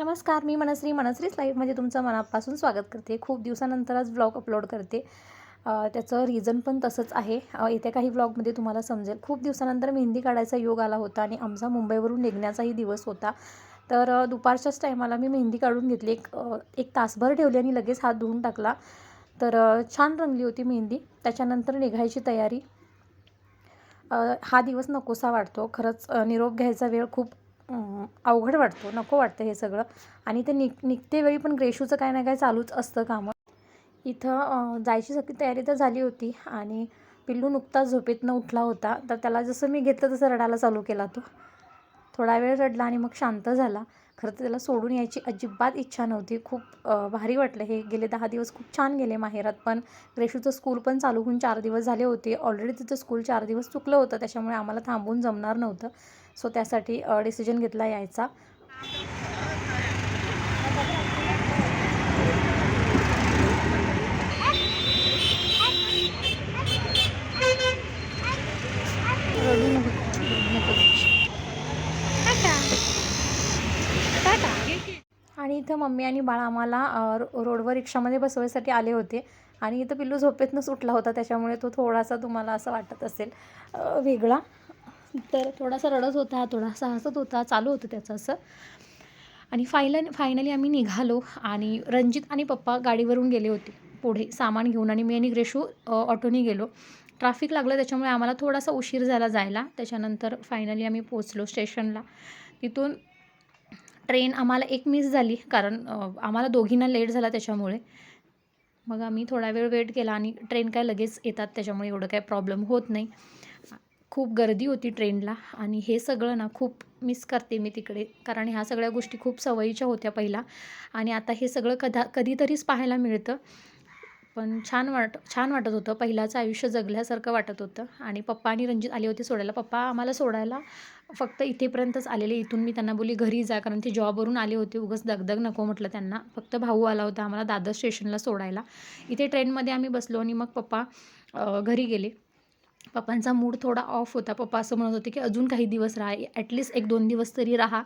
नमस्कार मी मनश्री. मनश्रीच लाईफमध्ये तुमचं मनापासून स्वागत करते. खूप दिवसानंतर आज अपलोड करते. त्याचं रिझन पण तसंच आहे. येत्या काही व्लॉगमध्ये तुम्हाला समजेल. खूप दिवसानंतर मेहंदी काढायचा योग आला होता आणि आमचा मुंबईवरून निघण्याचाही दिवस होता. तर दुपारच्याच टायमाला मी मेहंदी काढून घेतली. एक एक तासभर ठेवली आणि लगेच हात धुवून टाकला. तर छान रंगली होती मेहंदी. त्याच्यानंतर निघायची तयारी. हा दिवस नकोसा वाटतो. खरंच निरोप घ्यायचा वेळ खूप अवघड वाटतो नको वाटतं हे सगळं. आणि ते निघ निघते वेळी पण ग्रेशूचं काय ना काय चालूच असतं कामं. इथं जायची सगळी तयारी तर झाली होती आणि पिल्लू नुकताच झोपेतनं उठला होता. तर त्याला जसं मी घेतलं तसं रडायला चालू केला तो. थोडा वेळ रडला आणि मग शांत झाला. खरं तर त्याला सोडून यायची अजिबात इच्छा नव्हती. खूप भारी वाटलं हे. गेले दहा दिवस खूप छान गेले माहेरात. पण रेशूचं स्कूल पण चालू होऊन चार दिवस झाले होते. ऑलरेडी तिचं स्कूल चार दिवस चुकलं होतं. त्याच्यामुळे आम्हाला थांबून जमणार नव्हतं. सो त्यासाठी डिसिजन घेतला यायचा रडू नको रडू नको. आणि इथं मम्मी आणि बाळा आम्हाला रो रोडवर रिक्षामध्ये बसवायसाठी आले होते. आणि इथं पिल्लू झोपेतनं सुटला होता. त्याच्यामुळे तो थोडासा तुम्हाला असं वाटत असेल. वेगळा. तर थोडासा रडत होता थोडासा हसत होता चालू होतं त्याचं असं. आणि फायनल फायनली आम्ही निघालो आणि रणजित आणि पप्पा गाडीवरून गेले होते पुढे सामान घेऊन. आणि मी आणि ग्रेशू ऑटोनी ऑटोने गेलो. ट्रॅफिक लागलं त्याच्यामुळे आम्हाला थोडासा उशीर झाला जायला. त्याच्यानंतर फायनली आम्ही पोचलो स्टेशनला. तिथून ट्रेन आम्हाला एक मिस झाली कारण आम्हाला दोघींना लेट झाला त्याच्यामुळे. मग आम्ही थोडा वेळ वेट केला आणि ट्रेन काय लगेच येतात त्याच्यामुळे एवढं काय प्रॉब्लेम होत नाही. खूप गर्दी होती ट्रेनला आणि हे सगळं ना खूप मिस करते मी तिकडे कारण ह्या सगळ्या गोष्टी खूप सवयीच्या होत्या पहिला. आणि आता हे सगळं कदा कधीतरीच पाहायला मिळतं. पण छान वाट छान वाटत होतं. पहिलाचं आयुष्य जगल्यासारखं वाटत होतं. आणि पप्पा आणि रंजित आले होते सोडायला. पप्पा आम्हाला सोडायला फक्त इथेपर्यंतच आलेले. इथून मी त्यांना बोली घरी जा. कारण ते जॉबवरून आले होते. उगाच दगदग नको म्हटलं त्यांना. फक्त भाऊ आला होता आम्हाला दादर स्टेशनला सोडायला. इथे ट्रेनमध्ये आम्ही बसलो आणि मग पप्पा घरी गेले. पप्पांचा मूड थोडा ऑफ होता. पप्पा असं म्हणत होते की अजून काही दिवस राहा. ॲटलिस्ट एक दोन दिवस तरी राहा.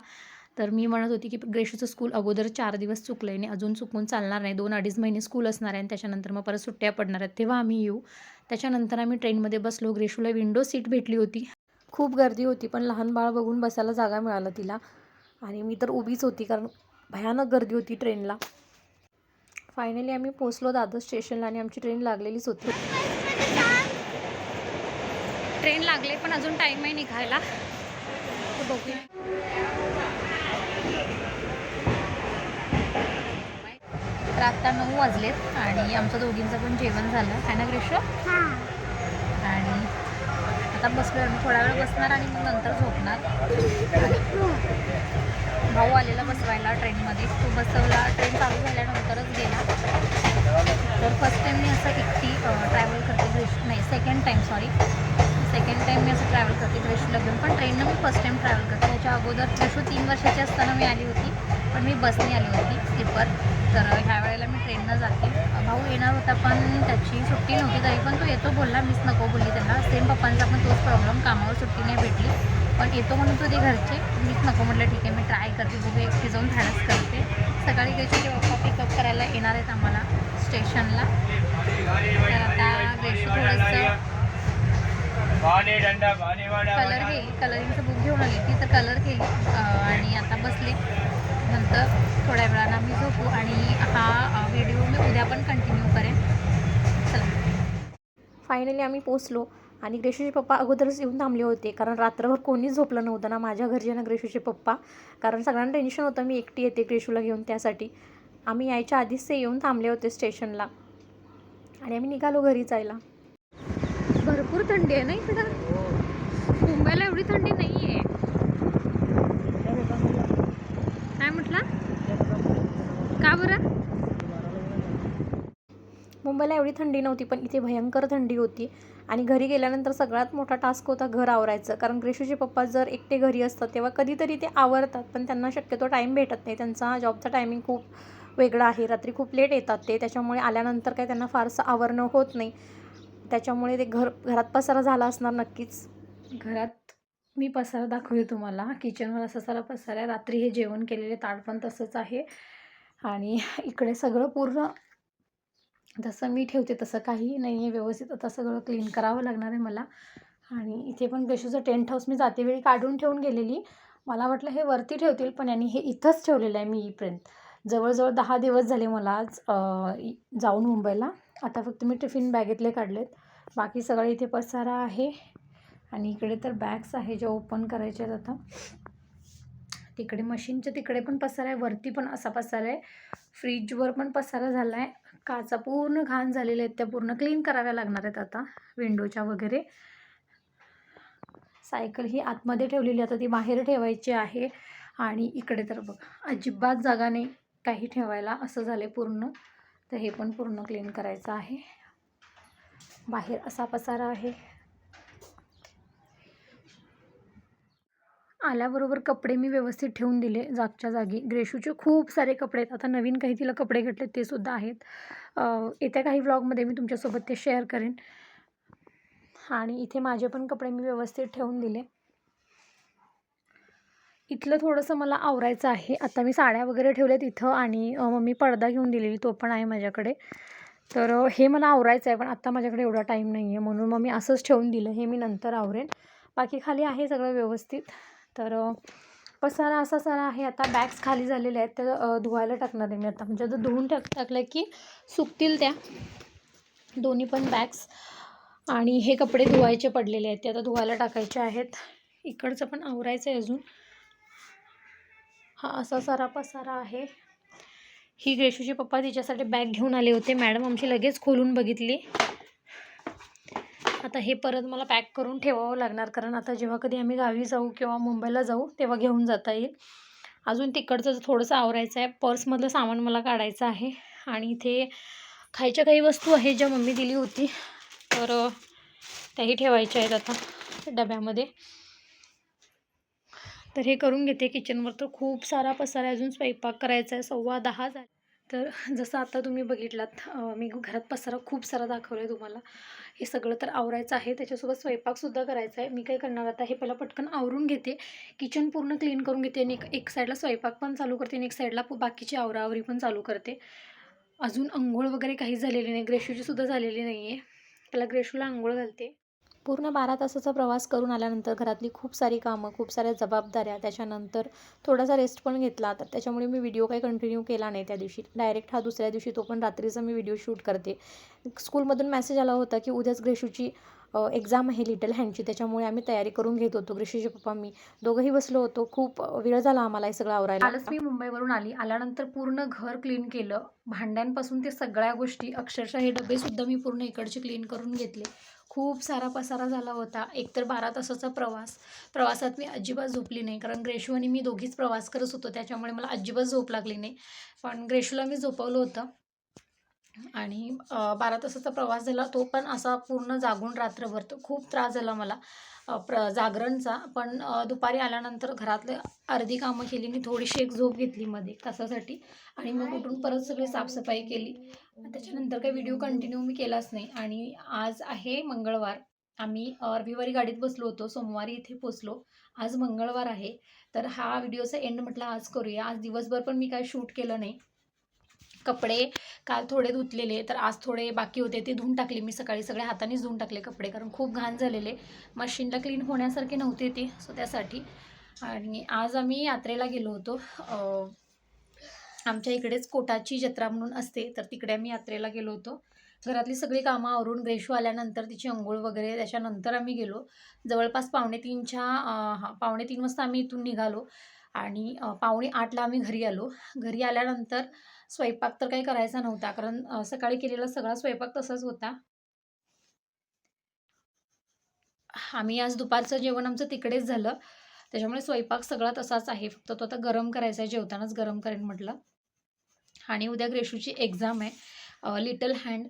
तर मी म्हणत होती की ग्रेशूचं स्कूल अगोदर चार दिवस चुकलं आहे आणि अजून चुकून चालणार नाही. दोन अडीच महिने स्कूल असणार आहे आणि त्याच्यानंतर मग परत सुट्ट्या पडणार आहेत. तेव्हा आम्ही येऊ. त्याच्यानंतर आम्ही ट्रेनमध्ये बसलो. ग्रेशूला विंडो सीट भेटली होती. खूप गर्दी होती पण लहान बाळ बघून बसायला जागा मिळालं तिला. आणि मी तर उभीच होती कारण भयानक गर्दी होती ट्रेनला फायनली आम्ही पोचलो दादर स्टेशनला आणि आमची ट्रेन लागलेलीच होती. ट्रेन लागले पण अजून टाईम आहे निघायला. तर बघूया. आत्ता नऊ वाजलेत आणि आमचं दोघींचं पण जेवण झालं. आहे ना ग्रेश आणि आता बसलो आम्ही. थोडा वेळ बसणार आणि मग नंतर झोपणार. भाऊ आलेला बसवायला ट्रेनमध्ये. तो बसवला. ट्रेन चालू झाल्यानंतरच गेला. तर फर्स्ट टाईम मी असं एकटी ट्रॅव्हल करते ग्रेश नाही second time sorry second time मी असं ट्रॅव्हल करते ग्रेशूला घेऊन पण ट्रेननं मी फर्स्ट टाईम ट्रॅव्हल करते. त्याच्या अगोदर ग्रेशू तीन वर्षाची असताना मी आली होती. पण मी बसने आली होती स्लीपर तर ह्या वेळेला मी ट्रेननं जाते. भाऊ येणार होता पण त्याची सुट्टी नव्हती तरी पण तो येतो बोलला मीच नको बोलली त्यांना सेम पप्पांचा पण तोच प्रॉब्लेम कामावर सुट्टी नाही भेटली. पण येतो म्हणून होते घरचे मीच नको म्हटलं ठीक आहे मी ट्राय करते बघू एकटी जाऊन धाडस करते. सकाळी ग्रेशूचे पप्पा पिकअप करायला येणार आहेत आम्हाला स्टेशनला. तर आता ग्रेशू थोडंसं. कलर केली कलरिंगचं बुक घेऊन आली ती तर कलर केली आणि आता बसले. नंतर थोड्या वेळानं आम्ही झोपू आणि हा व्हिडिओ मी उद्या पण कंटिन्यू करेन. चला. फायनली आम्ही पोचलो आणि ग्रेशूचे पप्पा अगोदरच येऊन थांबले होते. कारण रात्रभर कोणीच झोपलं नव्हतं ना माझ्या घरचे ना ग्रेशूचे पप्पा. कारण सगळ्यांना टेन्शन होतं मी एकटी येते ग्रेशूला घेऊन त्यासाठी. आम्ही यायच्या आधीच ते येऊन थांबले होते स्टेशनला. आणि आम्ही निघालो घरी जायला. भरपूर थंडी आहे ना इकडं? मुंबईला एवढी थंडी नाही आहे काय म्हटलं का बरं मुंबईला एवढी थंडी नव्हती पण इथे भयंकर थंडी होती. आणि घरी गेल्यानंतर सगळ्यात मोठा टास्क होता घर आवरायचं. कारण ग्रेशूचे पप्पा जर एकटे घरी असतात तेव्हा कधीतरी ते आवरतात. पण त्यांना शक्यतो टाईम भेटत नाही. त्यांचा जॉबचा टायमिंग खूप वेगळा आहे. रात्री खूप लेट येतात ते. त्याच्यामुळे आल्यानंतर काही त्यांना फारसं आवरणं होत नाही. त्याच्यामुळे ते घर घरात पसारा झाला असणार नक्कीच. घरात मी पसारा दाखवते तुम्हाला. किचनवर असा सारा पसारा आहे. रात्री हे जेवण केलेले ताट पण तसंच आहे. आणि इकडे सगळं पूर्ण जसं मी ठेवते तसं काही नाही आहे व्यवस्थित. आता सगळं क्लीन करावं लागणार आहे मला. आणि इथे पण ग्रेशूचं टेंट हाऊस मी जाते वेळी काढून ठेवून गेलेली. मला वाटलं हे वरती ठेवतील पण यांनी हे इथंच ठेवलेलं आहे मी इथपर्यंत. जवळजवळ दहा दिवस झाले मला आज जाऊन मुंबईला. आता फक्त मी टिफिन बॅगेतले काढलेत. बाकी सगळं इथे पसारा आहे. आणि इकडे तर बॅग्स आहे ज्या ओपन करायच्या आहेत आता. तिकडे मशीनच्या तिकडे पण पसारा आहे. वरती पण असा पसारा आहे. फ्रीजवर पण पसारा झाला आहे काचा पूर्ण घाण झालेल्या आहेत त्या पूर्ण क्लीन कराव्या लागणार आहेत आता विंडोच्या वगैरे. सायकल ही आतमध्ये ठेवलेली आता ती बाहेर ठेवायची आहे. आणि इकडे तर बघ अजिबात जागा नाही काही ठेवायला असं झालं पूर्ण. तर हे पण पूर्ण क्लीन करायचं आहे. बाहेर असा पसारा आहे. आल्याबरोबर कपडे मी व्यवस्थित ठेवून दिले जागच्या जागी. ग्रेशूचे खूप सारे कपडे आहेत. आता नवीन काही तिला कपडे घेतले ते सुद्धा आहेत. येत्या काही व्लॉगमध्ये मी तुमच्यासोबत ते शेअर करेन. आणि इथे माझे पण कपडे मी व्यवस्थित ठेवून दिले. इथलं थोडंसं मला आवरायचं आहे. आता मी साड्या वगैरे ठेवल्यात इथं आणि मम्मी पडदा घेऊन दिलेली. तो पण आहे माझ्याकडे. तर हे मला आवरायचं आहे पण आत्ता माझ्याकडे एवढा टाईम नाही आहे म्हणून मग मी असंच ठेवून दिलं. हे मी नंतर आवरेन. बाकी खाली आहे सगळं व्यवस्थित. तर पसारा असा सारा आहे आता बॅग्स खाली झालेल्या आहेत तर धुवायला टाकणार आहे मी आता. म्हणजे आता धुवून टाक टाकलं की सुकतील त्या. दोन्ही पण बॅग्स आणि हे कपडे धुवायचे पडलेले आहेत ते आता धुवायला टाकायचे आहेत. इकडचं पण आवरायचं आहे अजून. हा असा सारा पसारा आहे. ही ग्रेशूचे पप्पा तिच्यासाठी बॅग घेऊन आले होते. मॅडम आमची लगेच खोलून बघितली. आता हे परत मला पॅक करून ठेवावं लागणार कारण आता जेव्हा कधी आम्ही गावी जाऊ किंवा मुंबईला जाऊ तेव्हा घेऊन जाता येईल. अजून तिकडचं थोडंसं आवरायचं आहे पर्समधलं सामान मला काढायचं आहे आणि इथे खायच्या काही वस्तू आहेत ज्या मम्मी दिली होती. तर त्याही ठेवायच्या आहेत आता डब्यामध्ये. तर हे करून घेते. किचनवर तर खूप सारा पसारा अजून स्वयंपाक करायचा आहे. सव्वा दहा झाला. तर जसं आता तुम्ही बघितलात मी घरात पसारा खूप सारा दाखवला आहे तुम्हाला. हे सगळं तर आवरायचं आहे त्याच्यासोबत स्वयंपाकसुद्धा करायचा आहे. मी काय करणार आता हे पहिला पटकन आवरून घेते. किचन पूर्ण क्लीन करून घेते आणि एक- साईडला स्वयंपाक पण चालू करते आणि एक साईडला बाकीची आवराआवरी पण चालू करते. अजून अंघोळ वगैरे काही झालेली नाही ग्रेशूची सुद्धा झालेली नाही आहे त्याला ग्रेशूला आंघोळ घालते. पूर्ण बारा तासाचा प्रवास करून आल्यानंतर घरातली खूप सारी कामं खूप साऱ्या जबाबदाऱ्या त्याच्यानंतर थोडासा रेस्ट पण घेतला. तर त्याच्यामुळे मी व्हिडिओ काही कंटिन्यू केला नाही त्या दिवशी. डायरेक्ट हा दुसऱ्या दिवशी तो पण रात्रीचा मी व्हिडिओ शूट करते. स्कूलमधून मेसेज आला होता की उद्याच ग्रेशूची एक्झाम आहे लिटल हँडची त्याच्यामुळे आम्ही तयारी करून घेत होतो. ग्रेशूचे पप्पा मी दोघंही बसलो होतो. खूप वेळ झाला आम्हाला हे सगळं आवरायला. आलंच मी मुंबईवरून आली. आल्यानंतर पूर्ण घर क्लीन केलं. भांड्यांपासून ते सगळ्या गोष्टी अक्षरशः हे डबेसुद्धा मी पूर्ण इकडचे क्लीन करून घेतले. खूप सारा पसारा झाला होता. एकतर बारा तासाचा प्रवास. प्रवासात मी अजिबात झोपली नाही. कारण ग्रेशू आणि मी दोघीच प्रवास करत होतो. त्याच्यामुळे मला अजिबात झोप लागली नाही. पण ग्रेशूला मी झोपवलं होतं. आणि बारा तासाचा प्रवास झाला तो पण असा पूर्ण जागून रात्रभर तर खूप त्रास झाला मला. प्र जागरणचा पण दुपारी आल्यानंतर घरातले अर्धी कामं केली मी थोडीशी एक झोप घेतली मध्ये तासासाठी. आणि मग उठून परत सगळी साफसफाई केली. त्याच्यानंतर काही व्हिडिओ कंटिन्यू मी केलाच नाही. आणि आज आहे मंगळवार. आम्ही रविवारी गाडीत बसलो होतो सोमवारी इथे पोचलो. आज मंगळवार आहे. तर हा व्हिडिओचा एंड म्हटलं आज करूया. आज दिवसभर पण मी काय शूट केलं नाही. कपडे काल थोडे धुतलेले तर आज थोडे बाकी होते ते धुवून टाकले मी सकाळी. सगळे हातानेच धुवून टाकले कपडे कारण खूप घाण झालेले. मशीनला क्लीन होण्यासारखे नव्हते ते सो त्यासाठी. आणि आज आम्ही यात्रेला गेलो होतो. आमच्या इकडेच कोटाची जत्रा म्हणून असते तर तिकडे आम्ही यात्रेला गेलो होतो. घरातली सगळी कामं आवरून ग्रेशू आल्यानंतर तिची अंघोळ वगैरे त्याच्यानंतर आम्ही गेलो. जवळपास पावणे तीनच्या हा पावणे तीन वाजता आम्ही इथून निघालो. आणि पावणे आठला आम्ही घरी आलो. घरी आल्यानंतर स्वयंपाक तर काही करायचा नव्हता कारण सकाळी केलेला सगळा स्वयंपाक तसाच होता. आम्ही आज दुपारचं जेवण आमचं तिकडेच झालं. त्याच्यामुळे स्वयंपाक सगळा तसाच आहे. फक्त तो आता गरम करायचा आहे जेवतानाच गरम करेन म्हटलं. आणि उद्या ग्रेशूची एक्झाम आहे. लिटल हँड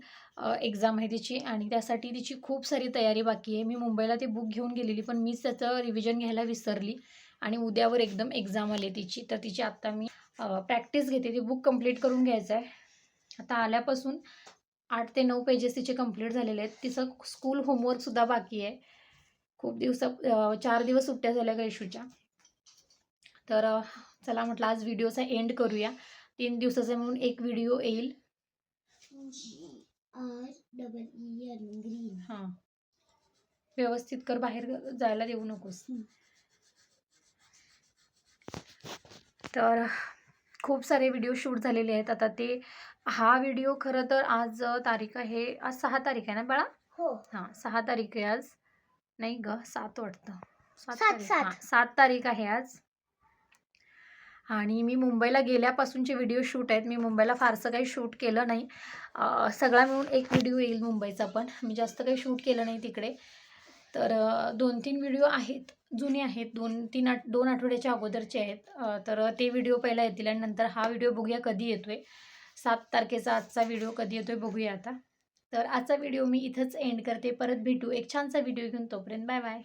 एक्झाम आहे तिची आणि त्यासाठी तिची खूप सारी तयारी बाकी आहे. मी मुंबईला ती बुक घेऊन गेलेली पण मीच त्याचं रिव्हिजन घ्यायला विसरली. आणि उद्यावर एकदम एक्झाम आली तिची तर तिची आत्ता मी प्रॅक्टिस घेते. ती बुक कंप्लीट करून घ्यायचं आहे आता आल्यापासून आठ ते नऊ पेजेस तिचे कंप्लीट झालेले आहेत. तिचं स्कूल होमवर्कसुद्धा बाकी आहे. खूप दिवसा चार दिवस सुट्ट्या झाल्या गैशूच्या तर चला म्हटलं आज व्हिडिओचा एंड करूया. तीन दिवसाचा म्हणून एक व्हिडिओ येईल. एन ग्रीन हां. व्यवस्थित कर बाहेर जायला देऊ नकोस. तर खूप सारे व्हिडिओ शूट झालेले आहेत. आता ते हा व्हिडिओ खरं तर आज तारीख आहे आज सहा तारीख आहे ना बाळा? हो. हां सहा तारीख आहे आज. नाही ग सात वाटतं. सात, तारीख. सात. हां, सात. तारीख आहे आज. आणि मी मुंबईला गेल्यापासूनचे व्हिडिओ शूट आहेत. मी मुंबईला फारसं काही शूट केलं नाही. सगळा मिळून एक व्हिडिओ येईल मुंबईचा पण. मी जास्त काही शूट केलं नाही तिकडे. तर दोन तीन व्हिडिओ आहेत जुने आहेत दोन तीन आठ दोन आठवड्याच्या अगोदरचे आहेत. तर ते व्हिडिओ पहिला येतील आणि नंतर हा व्हिडिओ बघूया कधी येतो आहे सात तारखेचा आजचा व्हिडिओ कधी येतो आहे बघूया आता. तर आजचा व्हिडिओ मी इथंच एंड करते. परत भेटू. एक छानसा व्हिडिओ घेऊन तोपर्यंत बाय बाय